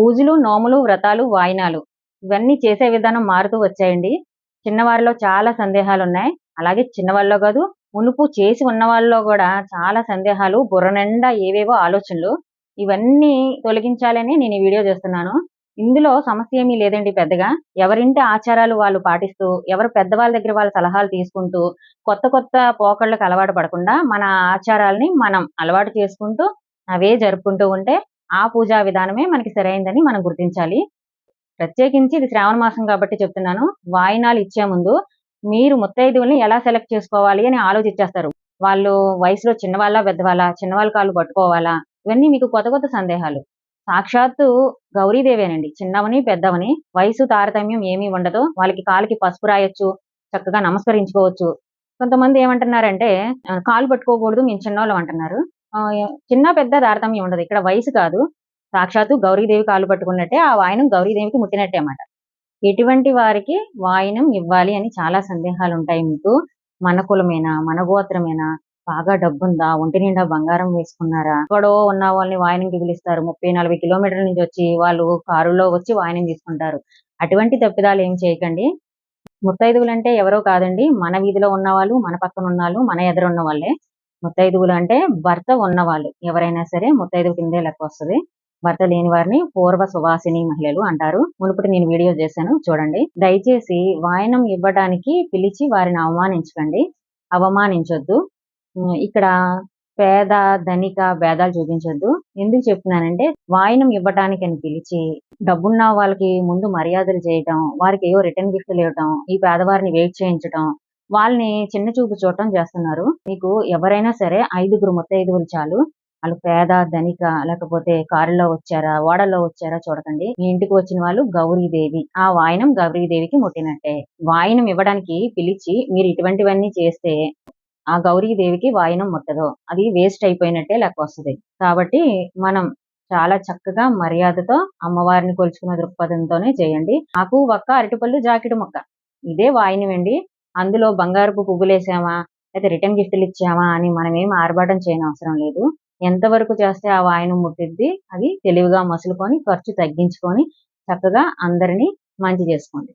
పూజలు నోములు వ్రతాలు వాయినాలు ఇవన్నీ చేసే విధానం మారుతూ వచ్చాయండి. చిన్నవారిలో చాలా సందేహాలు ఉన్నాయి అలాగే చిన్నవాళ్ళలో కాదు మునుపు చేసి ఉన్న వాళ్ళలో కూడా చాలా సందేహాలు బుర్ర నిండా ఏవేవో ఆలోచనలు ఇవన్నీ తొలగించాలని నేను ఈ వీడియో చేస్తున్నాను. ఇందులో సమస్య ఏమీ లేదండి పెద్దగా. ఎవరింటి ఆచారాలు వాళ్ళు పాటిస్తూ ఎవరు పెద్దవాళ్ళ దగ్గర వాళ్ళ సలహాలు తీసుకుంటూ కొత్త కొత్త పోకళ్ళకు అలవాటు పడకుండా మన ఆచారాలని మనం అలవాటు చేసుకుంటూ అవే జరుపుకుంటూ ఉంటే ఆ పూజా విధానమే మనకి సరైందని మనం గుర్తించాలి. ప్రత్యేకించి ఇది శ్రావణ మాసం కాబట్టి చెప్తున్నాను. వాయినాలు ఇచ్చే ముందు మీరు ముత్తైదువుల్ని ఎలా సెలెక్ట్ చేసుకోవాలి అని ఆలోచించేస్తారు. వాళ్ళు వయసులో చిన్నవాళ్ళ పెద్దవాళ్ళ చిన్నవాళ్ళ కాళ్ళు పట్టుకోవాలా? ఇవన్నీ మీకు కొత్త కొత్త సందేహాలు. సాక్షాత్తు గౌరీదేవేనండి. చిన్నవని పెద్దవని వయసు తారతమ్యం ఏమీ ఉండదు. వాళ్ళకి కాలికి పసుపు రాయొచ్చు చక్కగా నమస్కరించుకోవచ్చు. కొంతమంది ఏమంటున్నారంటే కాలు పట్టుకోకూడదు మేము చిన్నవాళ్ళం అంటున్నారు. చిన్న పెద్ద తారతమ్యం ఉండదు. ఇక్కడ వయసు కాదు. సాక్షాత్తు గౌరీదేవి కాలు పట్టుకున్నట్టే ఆ వాయనం గౌరీదేవికి ముట్టినట్టే అన్నమాట. ఎటువంటి వారికి వాయనం ఇవ్వాలి అని చాలా సందేహాలు ఉంటాయి మీకు. మన కులమేనా? మన గోత్రమేనా? బాగా డబ్బుందా? ఒంటి నిండా బంగారం వేసుకున్నారా? ఎక్కడో ఉన్న వాళ్ళని వాయనంకి పిలుస్తారు. ముప్పై నలభై కిలోమీటర్ల నుంచి వచ్చి వాళ్ళు కారులో వచ్చి వాయనం తీసుకుంటారు. అటువంటి తప్పిదాలు ఏం చేయకండి. ముత్తైదువులు అంటే ఎవరో కాదండి. మన వీధిలో ఉన్నవాళ్ళు మన పక్కన ఉన్న వాళ్ళు మన ఎదురున్న వాళ్ళే. ముత్తైదువులు అంటే భర్త ఉన్నవాళ్ళు. ఎవరైనా సరే ముత్తైదువు కిందే లెక్క వస్తుంది. భర్త లేని వారిని పూర్వ సువాసిని మహిళలు అంటారు. మునుపటి నేను వీడియో చేశాను చూడండి. దయచేసి వాయనం ఇవ్వడానికి పిలిచి వారిని అవమానించకండి. అవమానించొద్దు. ఇక్కడ పేద ధనిక భేదాలు చూపించొద్దు. ఎందుకు చెప్తున్నానంటే వాయనం ఇవ్వటానికి అని పిలిచి డబ్బున్న వాళ్ళకి ముందు మర్యాదలు చేయటం వారికి ఏవో రిటర్న్ గిఫ్ట్లు ఇవ్వటం ఈ పేదవారిని వెయిట్ చేయించటం వాళ్ళని చిన్న చూపు చూడటం చేస్తున్నారు. మీకు ఎవరైనా సరే ఐదుగురు ముత్తైదుగురు చాలు. వాళ్ళు పేద ధనిక లేకపోతే కారులో వచ్చారా ఓడల్లో వచ్చారా చూడకండి. మీ ఇంటికి వచ్చిన వాళ్ళు గౌరీదేవి. ఆ వాయనం గౌరీదేవికి ముట్టినట్టే. వాయనం ఇవ్వడానికి పిలిచి మీరు ఇటువంటివన్నీ చేస్తే ఆ గౌరీదేవికి వాయనం ముట్టదు. అది వేస్ట్ అయిపోయినట్టే లెక్క వస్తుంది. కాబట్టి మనం చాలా చక్కగా మర్యాదతో అమ్మవారిని కొలుచుకున్న దృక్పథంతోనే చేయండి. నాకు ఒక్క అరటిపళ్ళు జాకెట్ మొక్క. ఇదే వాయినమండి అందులో బంగారపు పువ్వులేసామా? లేదా రిటర్న్ గిఫ్ట్లు ఇచ్చామా? అని మనం ఏం ఆర్భాటం చేయని అవసరం లేదు. ఎంతవరకు చేస్తే ఆ వాయును ముట్టిద్ది? అది తెలివిగా మసులుకొని ఖర్చు తగ్గించుకొని చక్కగా అందరినీ మంచి చేసుకోండి.